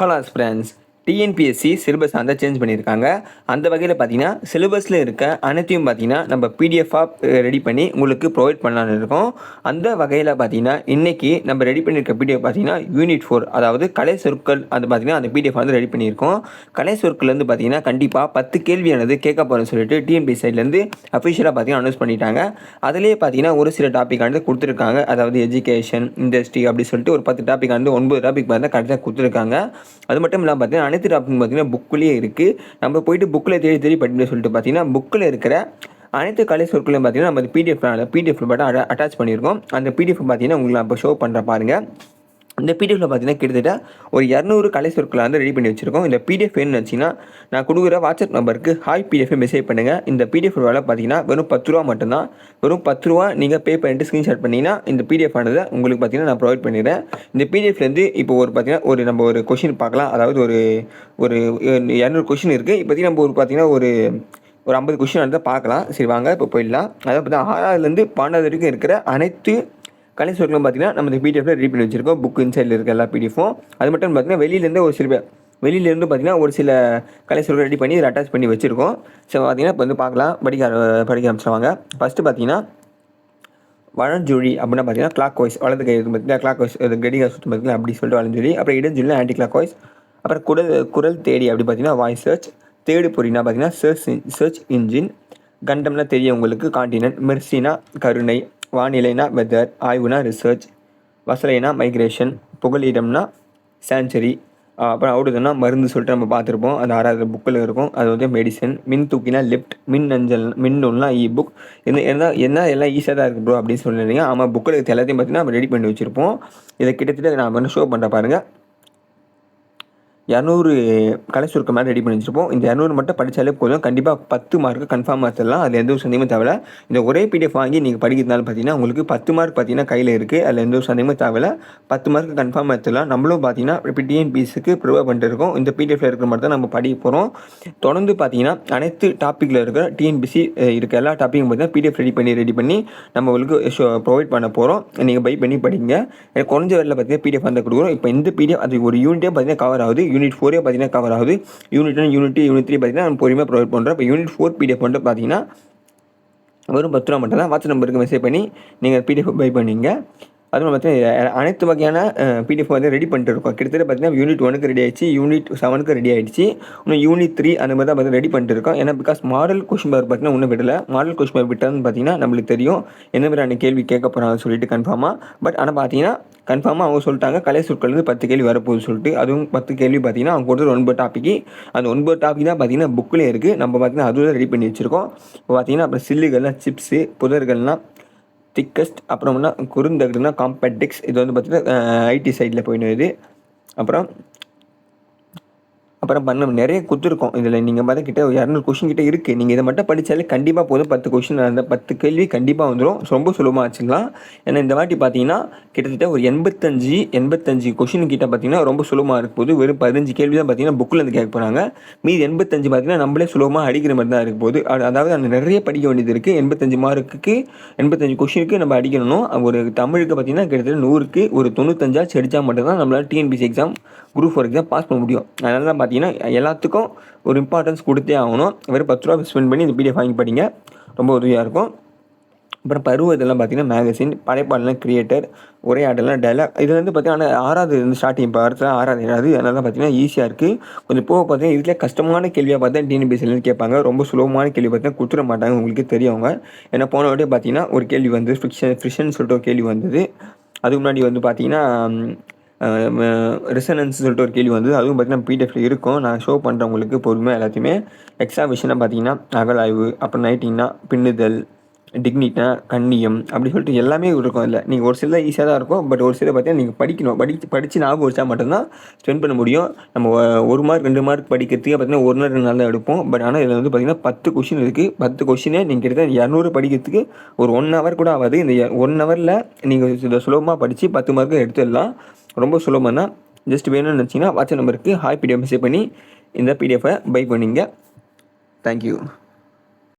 Hello, friends. TNPSC syllabus வந்து change பண்ணியிருக்காங்க. அந்த வகையில் பார்த்தீங்கன்னா சிலபஸில் இருக்க அனைத்தையும் பார்த்தீங்கன்னா நம்ம பிடிஎஃபாக ரெடி பண்ணி உங்களுக்கு ப்ரொவைட் பண்ணலான்னு இருக்கோம். அந்த வகையில் பார்த்தீங்கன்னா இன்றைக்கி நம்ம ரெடி பண்ணியிருக்க பிடிஎஃப் பார்த்தீங்கன்னா யூனிட் ஃபோர் அதாவது கலை சொற்கள் அது பார்த்தீங்கன்னா அந்த பிடிஎஃப் வந்து ரெடி பண்ணியிருக்கோம். கலை சொற்கள்லேருந்து பார்த்தீங்கன்னா கண்டிப்பாக பத்து கேள்வியானது கேட்க போகிறேன்னு சொல்லிட்டு டிஎன்பிஎஸ் சைட்லேருந்து அஃபிஷியலாக பார்த்தீங்கன்னா அனௌன்ஸ் பண்ணிட்டாங்க. அதிலே பார்த்தீங்கன்னா ஒரு சில டாபிக் வந்து கொடுத்துருக்காங்க. அதாவது எஜுகேஷன் இண்டஸ்ட்ரி அப்படி சொல்லிட்டு ஒரு பத்து டாபிக் வந்து ஒன்பது டாபிக் பார்த்தீங்கன்னா கரெக்டாக கொடுத்துருக்காங்க. அது மட்டும் இல்லாமல் பார்த்தீங்கன்னா அனைத்து டாபிக் பார்த்தீங்கன்னா புக்லேயே இருக்குது நம்ம போயிட்டு புக்கில் தேடி தேடி படிக்கணும்னு சொல்லிட்டு பார்த்தீங்கன்னா புக்கில் இருக்கிற அனைத்து கலை சொற்களையும் பார்த்தீங்கன்னா நம்ம பிடிஎஃப் பிடிஎஃப் மட்டும் அட்டாச் பண்ணியிருக்கோம். அந்த பிடிஎஃப் பார்த்தீங்கன்னா உங்களுக்கு நான் இப்போ ஷோ பண்ணுற பாருங்கள் இந்த பிடிஎஃப்ல பார்த்தீங்கன்னா கிட்டத்தட்ட ஒரு இரநூறு கலை சொற்களை வந்து ரெடி பண்ணி வச்சிருக்கோம். இந்த பிடிஎஃப் வேணும்னு நினச்சிங்கன்னா நான் கொடுக்குற வாட்ஸ்அப் நம்பருக்கு ஹாய் பிடிஎஃப் மெசேஜ் பண்ணுங்கள் இந்த பிடிஎஃப் வேலை பார்த்தீங்கன்னா வெறும் பத்து ரூபா மட்டும்தான். வெறும் பத்து ரூபா நீங்கள் பே பண்ணிட்டு ஸ்க்ரீன்ஷாட் பண்ணிங்கன்னா இந்த பிடிஎஃப் ஆனதை உங்களுக்கு பார்த்தீங்கன்னா நான் ப்ரொவைட் பண்ணிடுறேன். இந்த பிடிஎஃப்லேருந்து இப்போ ஒரு பார்த்தீங்கன்னா ஒரு நம்ம ஒரு கொஷின் பார்க்கலாம். அதாவது ஒரு ஒரு இரநூறு கொஷின் இருக்குது இப்போதைக்கு நம்ம ஒரு பார்த்தீங்கன்னா ஒரு ஒரு ஐம்பது கொஷின் வந்து பார்க்கலாம். சரி வாங்க இப்போ போயிடலாம். அதாவது பார்த்தீங்கன்னா ஆறாவதுலேருந்து பன்னெண்டாவது வரைக்கும் இருக்கிற அனைத்து கலை சொற்களும் பார்த்தீங்கன்னா நம்ம இந்த பிடிஎஃப்ல ரெடி பண்ணி வச்சிருக்கோம். புக் இன்சைடில் இருக்க எல்லா பிடிஎஃபும் அது மட்டும் பார்த்தீங்கன்னா வெளியிலேருந்து ஒரு சில பேர் வெளியிலேருந்து பார்த்தீங்கன்னா ஒரு சில கலை சொற்கள் ரெடி பண்ணி இதில் அட்டாச் பண்ணி வச்சுருக்கோம். ஸோ பார்த்தீங்கன்னா இப்போ வந்து பார்க்கலாம். படிக்க படிக்க ஆரம்பிச்சிருவாங்க. ஃபஸ்ட்டு பார்த்தீங்கன்னா வழஞ்சொழி அப்படின்னா பார்த்தீங்கன்னா கிளாக் வாய்ஸ் வலது கை பார்த்தீங்கன்னா கிளாக் வாய்ஸ் கடிகார சுத்தம் பார்த்தீங்கன்னா அப்படி சொல்லிட்டு வளஞ்சொலி அப்புறம் இடஞ்சொலி ஆன்டி கிளாக் வாய்ஸ் அப்புறம் குரல் குரல் தேடி அப்படி பார்த்தீங்கன்னா வாய்ஸ் சர்ச் தேடு பொறினா பார்த்தீங்கன்னா சர்ச் சர்ச் இன்ஜின் கண்டம்னா தெரியும் உங்களுக்கு காண்டினென்ட் மெர்சினா கருணை வானிலைனா வெதர் ஆய்வுனா ரிசர்ச் வசலைனா மைக்ரேஷன் புகலிடம்னா சேஞ்சுரி அப்புறம் அவுடுதுன்னா மருந்து சொல்லிட்டு நம்ம பார்த்துருப்போம். அது ஆறாவது புக்கில் இருக்கும். அது வந்து மெடிசன் மின் தூக்கினா லிஃப்ட் மின் அஞ்சல் மின் நூல்னா இ புக் என்ன என்ன என்ன எல்லாம் ஈஸியாக தான் இருக்கு ப்ரோ அப்படின்னு சொல்லிடுறீங்க ஆமாம் புக்கில் இருக்க எல்லாத்தையும் பார்த்தீங்கன்னா நம்ம ரெடி பண்ணி வச்சுருப்போம். இதை கிட்டத்தட்ட நான் வந்து ஷோ பண்ணுற பாருங்கள் இரநூறு கலை சுருக்க மாதிரி ரெடி பண்ணி வச்சுருப்போம் இந்த இரநூறு மட்டும் படித்தாலே போதும். கண்டிப்பாக பத்து மார்க்கு கன்ஃபார்ம் எடுத்துடலாம் அதில் எந்த ஒரு சந்தேகமும் தேவையில்ல. இந்த ஒரே பிடிஎஃப் வாங்கி நீங்கள் படிக்கிறதுனால பார்த்தீங்கன்னா உங்களுக்கு பத்து மார்க் பார்த்தீங்கன்னா கையில் இருக்குது அதில் எந்த ஒரு சந்தேகமும் தேவையில்ல. பத்து மார்க் கன்ஃபார்ம் எடுத்துடலாம் நம்மளும் பார்த்தீங்கன்னா இப்போ டிஎன்பிஎஸ்க்கு ப்ரிப்பேர் பண்ணிட்டு இருக்கோம். இந்த பிடிஎஃப்ல இருக்கிற மாதிரி தான் நம்ம படிக்க போகிறோம் தொடர்ந்து பார்த்தீங்கன்னா அனைத்து டாப்பிக்கில் இருக்கிற டிஎன்பிசி இருக்க எல்லா டாப்பிக்கும் பார்த்தீங்கன்னா பிடிஎஃப் ரெடி பண்ணி ரெடி பண்ணி நம்ம உங்களுக்கு ப்ரொவைட் பண்ண போகிறோம் நீங்கள் பை பண்ணி படிங்க. குறைஞ்ச வேலையில் பார்த்தீங்கன்னா பிடிஎஃப் வந்து கொடுக்குறோம். இப்போ இந்த பிடிஎஃப் அது ஒரு யூனிட்டே பார்த்தீங்கன்னா கவர் ஆகுது. யூனிட் ஃபோரே பார்த்தீங்கன்னா கவர் ஆகுது. Unit one unit unit three பார்த்தீங்கன்னா பொறுமையாக ப்ரொவைட் பண்ணுறோம் இப்போ யூனிட் ஃபோர் பிடிஎஃப் வந்துட்டு பார்த்தீங்கன்னா வெறும் பத்து ரூபா மட்டும் தான் வாட்ஸ்அப் நம்பருக்கு மெசேஜ் பண்ணி நீங்கள் பிடிஎஃப் பை பண்ணிங்க. அதுவும் பார்த்தீங்கன்னா அனைத்து வகையான பிடிஎஃப் வந்து ரெடி பண்ணிட்டு இருக்கோம். கிட்டத்தட்ட பார்த்தீங்கன்னா யூனிட் ஒனுக்கு ரெடி ஆயிடுச்சு யூனிட் செவனுக்கு ரெடி ஆயிடுச்சு. இன்னும் யூனிட் த்ரீ அந்த மாதிரி தான் பார்த்து ரெடி பண்ணிட்டு இருக்கோம். ஏன்னா பிகாஸ் மாடல் கொஷின் பேப்பர் பார்த்தீங்கன்னா ஒன்றும் விடலை. மாடல் கொஷின் பேப்பர் விட்டான்னு பார்த்தீங்கன்னா நம்மளுக்கு தெரியும். எந்த மாதிரியான கேள்வி கேட்க போகிறாங்கன்னு சொல்லிட்டு கன்ஃபார்மாக பட் ஆனால் பார்த்தீங்கன்னா கன்ஃபார்மாக அவங்க சொல்லிட்டாங்க. கலை சொற்கள்லேருந்து பத்து கேள்வி வரப்போகுது சொல்லிட்டு அதுவும் பத்து கேள்வி பார்த்தீங்கன்னா அவங்க கொடுத்த ஒன்பது டாப்பிக்கு அந்த ஒன்பது டாபிக் தான் பார்த்தீங்கன்னா புக்கில் இருக்குது நம்ம பார்த்தீங்கன்னா அதுவும் ரெடி பண்ணி வச்சுருக்கோம். இப்போ பார்த்தீங்கன்னா அப்புறம் சில்லுகள்லாம் சிப்ஸு புதர்கள்லாம் திக்கஸ்ட் அப்புறம்னா குறுந்தகடுனா காம்பேட்டிக்ஸ் இது வந்து பார்த்திங்கன்னா ஐடி சைடில் போயிடும் அப்புறம் அப்புறம் பண்ண நிறைய கொடுத்துருக்கோம் இதில் நீங்கள் பார்த்தா கிட்ட ஒரு இரநூறு கொஷின் கிட்டே இருக்குது நீங்கள் இதை மட்டும் படித்தாலே கண்டிப்பாக போதும். பத்து கொஷின் அந்த பத்து கேள்வி கண்டிப்பாக வந்துடும் ரொம்ப சுலபமாக வச்சுக்கலாம். ஏன்னா இந்த வாட்டி பார்த்தீங்கன்னா கிட்டத்தட்ட ஒரு எண்பத்தஞ்சு எண்பத்தஞ்சு கொஷின் கிட்ட பார்த்தீங்கன்னா ரொம்ப சுலபமாக இருக்க போது வெறும் பதினஞ்சு கேள்வி தான் பார்த்தீங்கன்னா புக்கில் இருந்து கேட்க போகிறாங்க மீதி எண்பத்தஞ்சு பார்த்தீங்கன்னா நம்மளே சுலபமாக அடிக்கிற மாதிரி தான் இருக்கும் போது. அது- அதாவது அந்த நிறைய படிக்க வேண்டியது இருக்குது எண்பத்தஞ்சு மார்க்குக்கு எண்பத்தஞ்சு கொஷினுக்கு நம்ம அடிக்கணும். ஒரு தமிழுக்கு பார்த்தீங்கன்னா கிட்டத்தட்ட நூறுக்கு ஒரு தொண்ணூத்தஞ்சாச்சு அடித்தா மட்டும்தான் நம்மளால் TNPSC exam group four exam pass பண்ண முடியும். அதனால தான் பார்த்தீங்கன்னா எல்லாத்துக்கும் ஒரு இம்பார்ட்டன்ஸ் கொடுத்தே ஆகணும். வெறும் பத்து ரூபா ஸ்பெண்ட் பண்ணி இந்த பிடிஎஃப் வாங்கி படிங்க. ரொம்ப உதவியாக இருக்கும். அப்புறம் பருவ இதெல்லாம் பார்த்தீங்கன்னா மேகசின் படைப்பாடலாம் கிரியேட்டர் உரையாடலாம் டைலாக் இதில் வந்து பார்த்தீங்கன்னா ஆறாவது வந்து ஸ்டார்டிங் இப்போ அடுத்த ஆறாவது ஏழாவது. அதனால தான் பார்த்தீங்கன்னா ஈஸியாக இருக்குது கொஞ்சம் போக பார்த்தீங்கன்னா இதில் கஷ்டமான கேள்வியாக பார்த்தா டிஎன்பிஎஸ்சிலேருந்து கேட்பாங்க. ரொம்ப சுலபமான கேள்வி பார்த்தீங்கன்னா கொடுத்துட மாட்டாங்க. உங்களுக்கு தெரியவங்க ஏன்னா போன வாட்டி பார்த்தீங்கன்னா ஒரு கேள்வி வந்து ஃபிக்ஷன் ஃபிஷன் சொல்லிட்டு ஒரு கேள்வி வந்தது. அதுக்கு முன்னாடி வந்து பார்த்தீங்கன்னா ரிசனன்ஸ் சொல்லிட்டு ஒரு கேள்வி வந்து அதுவும் பார்த்தீங்கன்னா பிடிஎஃப்ல இருக்கும். நான் ஷோ பண்ணுறவங்களுக்கு பொறுமையாக எல்லாத்தையுமே எக்ஸா விஷயம்னா பார்த்தீங்கன்னா அகலாய்வு அப்புறம் நைட்டிங்னா பின்னுதல் டிக்னிட்டா கண்ணியம் அப்படி சொல்லிட்டு எல்லாமே இருக்கும் இல்லை நீங்கள் ஒரு சில ஈஸியாக தான் இருக்கும். பட் ஒரு சில பார்த்தீங்கன்னா நீங்கள் படிக்கணும். படிச்சு படித்து ஞாபகம் வச்சா மட்டும்தான் ஸ்பெண்ட் பண்ண முடியும். நம்ம ஒரு மார்க் ரெண்டு மார்க் படிக்கிறதுக்கு பார்த்தீங்கன்னா ஒரு நாள் ரெண்டு நாள் தான் எடுப்போம். பட் ஆனால் இதில் வந்து பார்த்தீங்கன்னா பத்து கொஷின் இருக்குது பத்து கொஷினே நீங்கள் கிட்டத்தட்ட இரநூறு படிக்கிறதுக்கு ஒரு ஒன் ஹவர் கூட ஆகாது. இந்த ஒன் ஹவரில் நீங்கள் சுலபமாக படித்து பத்து மார்க்கு எடுத்துடலாம். ரொம்ப சுலபம் தான் ஜஸ்ட் வேணும்னு நினச்சிங்கன்னா வாட்ஸ்அப் நம்பருக்கு ஹாய் பிடிஎஃப் மெசேஜ் பண்ணி இந்த பிடிஎஃபை பை பண்ணிங்க. தேங்க்யூ